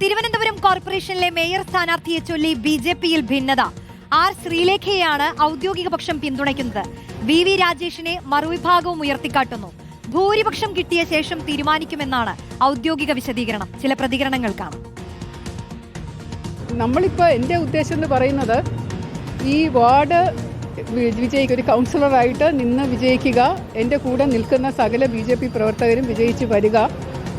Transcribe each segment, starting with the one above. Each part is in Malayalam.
തിരുവനന്തപുരം കോർപ്പറേഷനിലെ മേയർ സ്ഥാനാർത്ഥിയെ ചൊല്ലി ബി ജെ പിയിൽ ഭിന്നത. ആർ ശ്രീലേഖയെയാണ് ഔദ്യോഗിക പക്ഷം പിന്തുണയ്ക്കുന്നത്. V V രാജേഷിനെ മറുവിഭാഗവും ഉയർത്തിക്കാട്ടുന്നു. ഭൂരിപക്ഷം കിട്ടിയ ശേഷം തീരുമാനിക്കുമെന്നാണ് ഔദ്യോഗിക വിശദീകരണം. ചില പ്രതികരണങ്ങൾ കാണാം. നമ്മളിപ്പോൾ എന്റെ ഉദ്ദേശം എന്ന് പറയുന്നത് ഈ വാർഡ് വിജയിക്കുക ഒരു കൗൺസിലറായിട്ട് നിന്ന് വിജയിക്കുക എന്റെ കൂടെ നിൽക്കുന്ന സകല ബി ജെ പി പ്രവർത്തകരും വിജയിച്ച് വരിക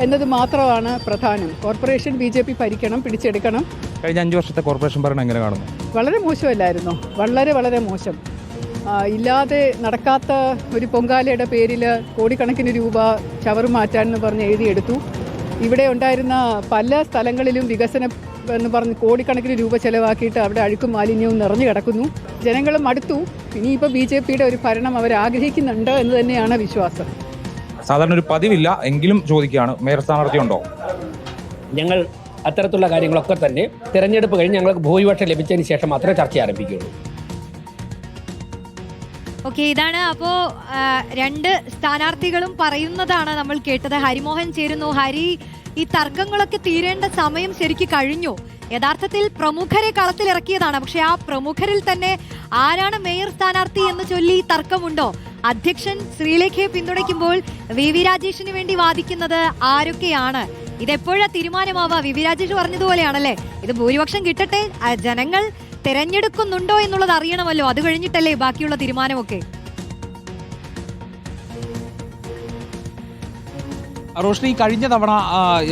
എന്നത് മാത്രമാണ് പ്രധാനം. കോർപ്പറേഷൻ ബി ജെ പി ഭരിക്കണം പിടിച്ചെടുക്കണം. കഴിഞ്ഞ അഞ്ച് വർഷത്തെ കോർപ്പറേഷൻ ഭരണം എങ്ങനെ കാണുന്നു? വളരെ മോശമല്ലായിരുന്നു. വളരെ വളരെ മോശം. ഇല്ലാതെ നടക്കാത്ത ഒരു പൊങ്കാലയുടെ പേരിൽ കോടിക്കണക്കിന് രൂപ ചവറ് മാറ്റാൻ എന്ന് പറഞ്ഞ് എഴുതിയെടുത്തു. ഇവിടെ ഉണ്ടായിരുന്ന പല സ്ഥലങ്ങളിലും വികസനം എന്ന് പറഞ്ഞ് കോടിക്കണക്കിന് രൂപ ചെലവാക്കിയിട്ട് അവിടെ അഴുക്കും മാലിന്യവും നിറഞ്ഞു കിടക്കുന്നു. ജനങ്ങളും മടുത്തു. ഇനിയിപ്പോൾ ബി ജെ പിയുടെ ഒരു ഭരണം അവർ ആഗ്രഹിക്കുന്നുണ്ട് എന്ന് തന്നെയാണ് വിശ്വാസം. സാധാരണ ഒരു പതിവില്ല എങ്കിലും ചോദിക്കുകയാണ്. മേയർ സ്ഥാനാർത്ഥി ഉണ്ടോ ഞങ്ങൾ അത്തരത്തിലുള്ള കാര്യങ്ങളൊക്കെ തന്നെ തിരഞ്ഞെടുപ്പ് കഴിഞ്ഞ് ഞങ്ങൾക്ക് ഭൂരിപക്ഷം ലഭിച്ചതിന് ശേഷം മാത്രമേ ചർച്ച ആരംഭിക്കുകയുള്ളൂ. ഓക്കെ ഇതാണ് അപ്പോ രണ്ട് സ്ഥാനാർത്ഥികളും പറയുന്നതാണ് നമ്മൾ കേട്ടത്. ഹരിമോഹൻ ചേരുന്നു. ഹരി ഈ തർക്കങ്ങളൊക്കെ തീരേണ്ട സമയം ശരിക്ക് കഴിഞ്ഞു. യഥാർത്ഥത്തിൽ പ്രമുഖരെ കളത്തിലിറക്കിയതാണ്. പക്ഷെ ആ പ്രമുഖരിൽ തന്നെ ആരാണ് മേയർ സ്ഥാനാർത്ഥി എന്ന് ചൊല്ലി തർക്കമുണ്ടോ? അധ്യക്ഷൻ ശ്രീലേഖയെ പിന്തുണയ്ക്കുമ്പോൾ വി വി രാജേഷിന് വേണ്ടി വാദിക്കുന്നത് ആരൊക്കെയാണ്? ഇതെപ്പോഴാ തീരുമാനമാവാ വി വി രാജേഷ് പറഞ്ഞതുപോലെയാണല്ലേ? ഇത് ഭൂരിപക്ഷം കിട്ടട്ടെ? ജനങ്ങൾ തെരഞ്ഞെടുക്കുന്നുണ്ടോ എന്നുള്ളത് അറിയണമല്ലോ. അത് കഴിഞ്ഞിട്ടല്ലേ ബാക്കിയുള്ള തീരുമാനമൊക്കെ. റോഷ്നി കഴിഞ്ഞ തവണ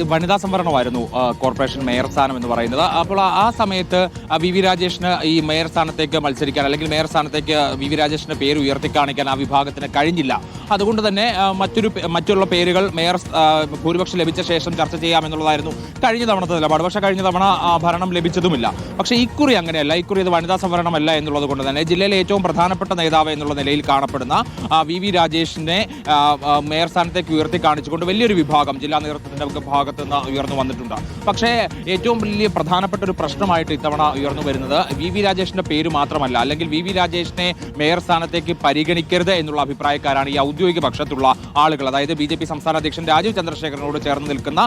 വനിതാ സംവരണമായിരുന്നു കോർപ്പറേഷൻ മേയർ സ്ഥാനം എന്ന് പറയുന്നത്. അപ്പോൾ ആ- സമയത്ത് വി വി രാജേഷിന് ഈ മേയർ സ്ഥാനത്തേക്ക് മത്സരിക്കാൻ അല്ലെങ്കിൽ മേയർ സ്ഥാനത്തേക്ക് വി വി രാജേഷിന്റെ പേര് ഉയർത്തി കാണിക്കാൻ ആ വിഭാഗത്തിന് കഴിഞ്ഞില്ല. അതുകൊണ്ട് തന്നെ മറ്റൊരു മറ്റുള്ള പേരുകൾ മേയർ ഭൂരിപക്ഷം ലഭിച്ച ശേഷം ചർച്ച ചെയ്യാമെന്നുള്ളതായിരുന്നു കഴിഞ്ഞ തവണത്തെ നിലപാട്. പക്ഷേ കഴിഞ്ഞ തവണ ഭരണം ലഭിച്ചതുമില്ല. പക്ഷേ ഇക്കുറി അങ്ങനെയല്ല. ഇക്കുറി ഇത് വനിതാ സംവരണമല്ല എന്നുള്ളത് കൊണ്ട് തന്നെ ജില്ലയിലെ ഏറ്റവും പ്രധാനപ്പെട്ട നേതാവ് എന്നുള്ള നിലയിൽ കാണപ്പെടുന്ന വി വി രാജേഷിനെ മേയർ സ്ഥാനത്തേക്ക് ഉയർത്തി കാണിച്ചുകൊണ്ട് വലിയൊരു വിഭാഗം ജില്ലാ നേതൃത്വത്തിന്റെ ഒക്കെ ഭാഗത്ത് നിന്ന് ഉയർന്നു വന്നിട്ടുണ്ട്. പക്ഷേ ഏറ്റവും വലിയ പ്രധാനപ്പെട്ട ഒരു പ്രശ്നമായിട്ട് ഇത്തവണ ഉയർന്നു വരുന്നത് വി വി രാജേഷിന്റെ പേര് മാത്രമല്ല. അല്ലെങ്കിൽ വി വി രാജേഷിനെ മേയർ സ്ഥാനത്തേക്ക് പരിഗണിക്കരുത് എന്നുള്ള അഭിപ്രായക്കാരാണ് ഈ ഔദ്യോഗിക പക്ഷത്തുള്ള ആളുകൾ അതായത് ബി ജെ പി സംസ്ഥാന അധ്യക്ഷൻ രാജീവ് ചന്ദ്രശേഖരനോട് ചേർന്ന് നിൽക്കുന്ന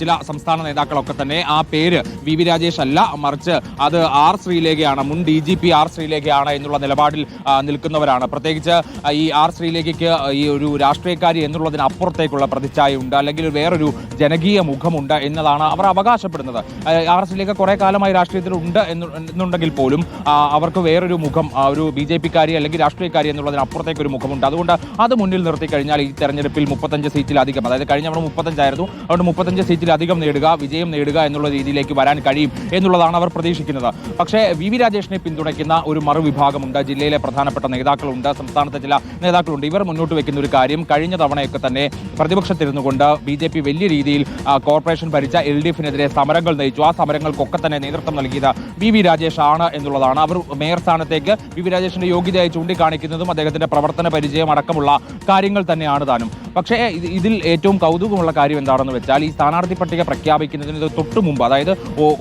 ചില സംസ്ഥാന നേതാക്കളൊക്കെ തന്നെ ആ പേര് വി വി രാജേഷ് അല്ല മറിച്ച് അത് ആർ ശ്രീലേഖയാണ് മുൻ ഡി ജി പി ആർ ശ്രീലേഖയാണ് എന്നുള്ള നിലപാടിൽ നിൽക്കുന്നവരാണ്. പ്രത്യേകിച്ച് ഈ ആർ ശ്രീലേഖയ്ക്ക് ഈ ഒരു രാഷ്ട്രീയക്കാരി എന്നുള്ളതിന് അപ്പുറത്തേക്കുള്ള പ്രതിച്ഛായ ഉണ്ട് അല്ലെങ്കിൽ വേറൊരു ജനകീയ മുഖമുണ്ട് എന്നതാണ് അവർ അവകാശപ്പെടുന്നത്. ആർ ശ്രീലേഖ കുറേ കാലമായി രാഷ്ട്രീയത്തിൽ ഉണ്ട് എന്നുണ്ടെങ്കിൽ പോലും അവർക്ക് വേറൊരു മുഖം ഒരു ബി ജെ പിക്കാരി അല്ലെങ്കിൽ രാഷ്ട്രീയക്കാരി എന്നുള്ളതിന് അപ്പുറത്തേക്കൊരു മുഖമുണ്ട്. അതുകൊണ്ട് അത് മുന്നിൽ നിർത്തി കഴിഞ്ഞാൽ ഈ തെരഞ്ഞെടുപ്പിൽ മുപ്പത്തഞ്ച് സീറ്റിലധികം അതായത് കഴിഞ്ഞ തവണ മുപ്പത്തഞ്ചായിരുന്നു. അതുകൊണ്ട് മുപ്പത്തഞ്ച് സീറ്റിലധികം നേടുക വിജയം നേടുക എന്നുള്ള രീതിയിലേക്ക് വരാൻ കഴിയും എന്നുള്ളതാണ് അവർ പ്രതീക്ഷിക്കുന്നത്. പക്ഷേ വി. വി. രാജേഷിനെ പിന്തുണയ്ക്കുന്ന ഒരു മറുവിഭാഗമുണ്ട്. ജില്ലയിലെ പ്രധാനപ്പെട്ട നേതാക്കളുണ്ട് സംസ്ഥാനത്തെ ചില നേതാക്കളുണ്ട്. ഇവർ മുന്നോട്ട് വെക്കുന്ന ഒരു കാര്യം കഴിഞ്ഞ തവണയൊക്കെ തന്നെ പ്രതിപക്ഷത്തിരുന്നു കൊണ്ട് ബി ജെ പി വലിയ രീതിയിൽ കോർപ്പറേഷൻ ഭരിച്ച എൽ ഡി എഫിനെതിരെ സമരങ്ങൾ നയിച്ചു. ആ സമരങ്ങൾക്കൊക്കെ തന്നെ നേതൃത്വം നൽകിയത് വി. വി. രാജേഷ് ആണ് എന്നുള്ളതാണ്. അവർ മേയർ സ്ഥാനത്തേക്ക് വി. വി. രാജേഷിന്റെ യോഗ്യതയായി ചൂണ്ടിക്കാണിക്കുന്നതും അദ്ദേഹത്തിന്റെ പ്രവർത്തന പരിചയം അടക്കമുള്ള കാര്യങ്ങൾ തന്നെയാണ് താനും. പക്ഷേ ഇതിൽ ഏറ്റവും കൗതുകമുള്ള കാര്യം എന്താണെന്ന് വെച്ചാൽ ഈ സ്ഥാനാർത്ഥി പട്ടിക പ്രഖ്യാപിക്കുന്നതിന് തൊട്ട് മുമ്പ് അതായത്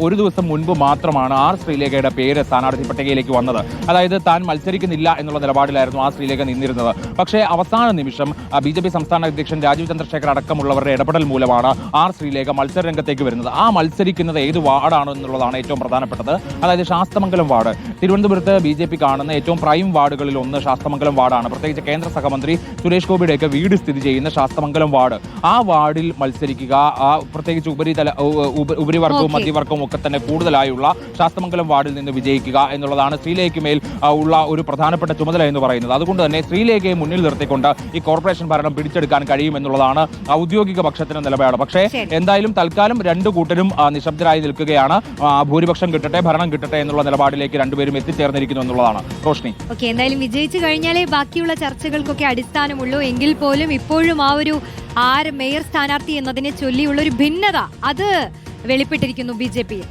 ഒരു ദിവസം മുൻപ് മാത്രമാണ് ആർ ശ്രീലേഖയുടെ പേര് സ്ഥാനാർത്ഥി പട്ടികയിലേക്ക് വന്നത്. അതായത് താൻ മത്സരിക്കുന്നില്ല എന്നുള്ള നിലപാടിലായിരുന്നു ആ ശ്രീലേഖ നിന്നിരുന്നത്. പക്ഷേ അവസാന നിമിഷം ബി ജെ പി സംസ്ഥാന അധ്യക്ഷൻ രാജീവ് ചന്ദ്രശേഖർ അടക്കമുള്ളവരുടെ ഇടപെടൽ മൂലമാണ് ആർ ശ്രീലേഖ മത്സര രംഗത്തേക്ക് വരുന്നത്. ആ മത്സരിക്കുന്നത് ഏത് വാർഡാണ് എന്നുള്ളതാണ് ഏറ്റവും പ്രധാനപ്പെട്ടത്. അതായത് ശാസ്തമംഗലം വാർഡ്. തിരുവനന്തപുരത്ത് ബി ജെ പി കാണുന്ന ഏറ്റവും പ്രൈം വാർഡുകളിൽ ഒന്ന് ശാസ്തമംഗലം വാർഡാണ്. പ്രത്യേകിച്ച് കേന്ദ്ര സഹമന്ത്രി സുരേഷ് ഗോപിയുടെയൊക്കെ വീട് സ്ഥിതി ചെയ്യുന്ന ശാസ്തമംഗലം വാർഡ്. ആ വാർഡിൽ മത്സരിക്കുക ആ പ്രത്യേകിച്ച് ഉപരിതല ഉപരിവർഗവും. മധ്യവർഗവും ഒക്കെ തന്നെ കൂടുതലായുള്ള ശാസ്തമംഗലം വാർഡിൽ നിന്ന് വിജയിക്കുക എന്നുള്ളതാണ് ശ്രീലേഖയ്ക്ക് മേൽ ഉള്ള ഒരു പ്രധാനപ്പെട്ട ചുമതല എന്ന് പറയുന്നത്. അതുകൊണ്ട് തന്നെ ശ്രീലേഖയെ മുന്നിൽ നിർത്തിക്കൊണ്ട് ഈ കോർപ്പറേഷൻ ഭരണം പിടിച്ചെടുക്കാൻ കഴിയും എന്നുള്ളതാണ് ഔദ്യോഗിക പക്ഷത്തിന്റെ നിലപാട്. പക്ഷേ എന്തായാലും തൽക്കാലം രണ്ടു കൂട്ടരും നിശബ്ദരായി നിൽക്കുകയാണ്. ഭൂരിപക്ഷം കിട്ടട്ടെ ഭരണം കിട്ടട്ടെ എന്നുള്ള നിലപാടിലേക്ക് രണ്ടുപേരും എത്തിച്ചേർന്നിരിക്കുന്നു എന്നുള്ളതാണ്. റോഷ്നി. ഓക്കെ എന്തായാലും വിജയിച്ചു കഴിഞ്ഞാലേ ബാക്കിയുള്ള ചർച്ചകൾക്കൊക്കെ അടിസ്ഥാനമുള്ളൂ. എങ്കിൽ പോലും ഇപ്പോഴും ആ ഒരു ആര് മേയർ സ്ഥാനാർത്ഥി എന്നതിനെ ചൊല്ലിയുള്ള ഒരു ഭിന്നത അത് വെളിപ്പെട്ടിരിക്കുന്നു ബി ജെ പിയിൽ.